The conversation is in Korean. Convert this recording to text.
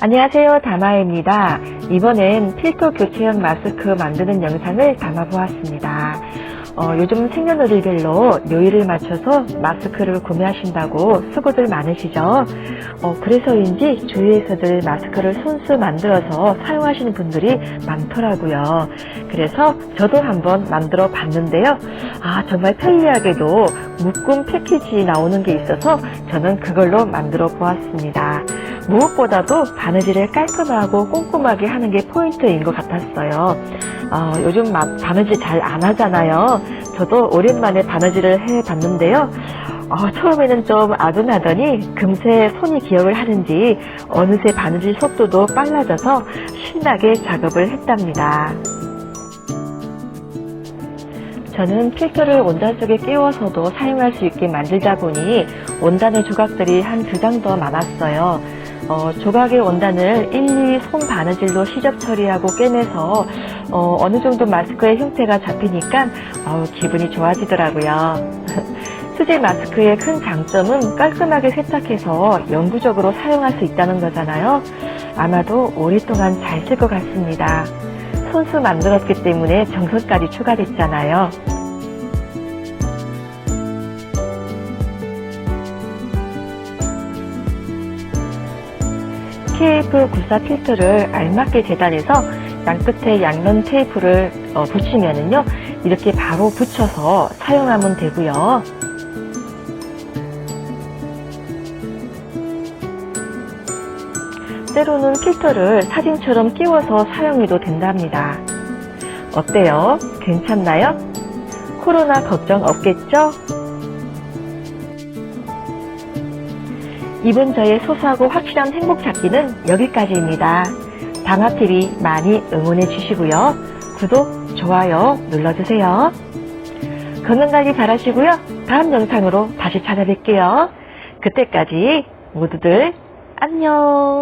안녕하세요 다마입니다. 이번엔 필터 교체형 마스크 만드는 영상을 담아보았습니다. 어, 요즘 생년월일별로 요일을 맞춰서 마스크를 구매하신다고 수고들 많으시죠? 어, 그래서인지 주위에서들 마스크를 손수 만들어서 사용하시는 분들이 많더라고요. 그래서 저도 한번 만들어 봤는데요. 아 정말 편리하게도 묶음 패키지 나오는 게 있어서 저는 그걸로 만들어 보았습니다 무엇보다도 바느질을 깔끔하고 꼼꼼하게 하는 게 포인트인 것 같았어요. 어, 요즘 막 바느질 잘 안 하잖아요. 저도 오랜만에 바느질을 해봤는데요. 어, 처음에는 좀 아둔하더니 금세 손이 기억을 하는지 어느새 바느질 속도도 빨라져서 신나게 작업을 했답니다. 저는 필터를 원단 속에 끼워서도 사용할 수 있게 만들다 보니 원단의 조각들이 한 두 장 더 많았어요. 어, 조각의 원단을 일일이 손 바느질로 시접 처리하고 꿰매서 어, 느 정도 마스크의 형태가 잡히니까 어, 기분이 좋아지더라고요. 수제 마스크의 큰 장점은 깔끔하게 세탁해서 영구적으로 사용할 수 있다는 거잖아요. 아마도 오랫동안 잘 쓸 것 같습니다. 손수 만들었기 때문에 정성까지 추가됐잖아요. KF94 필터를 알맞게 재단해서 양끝에 양면 테이프를 어, 붙이면은요 이렇게 바로 붙여서 사용하면 되고요. 때로는 필터를 사진처럼 끼워서 사용해도 된답니다. 어때요? 괜찮나요? 코로나 걱정 없겠죠? 이번 저의 소소하고 확실한 행복 찾기는 여기까지입니다. 담화TV 많이 응원해 주시고요. 구독, 좋아요 눌러주세요. 건강관리 잘하시고요. 다음 영상으로 다시 찾아뵐게요. 그때까지 모두들 안녕.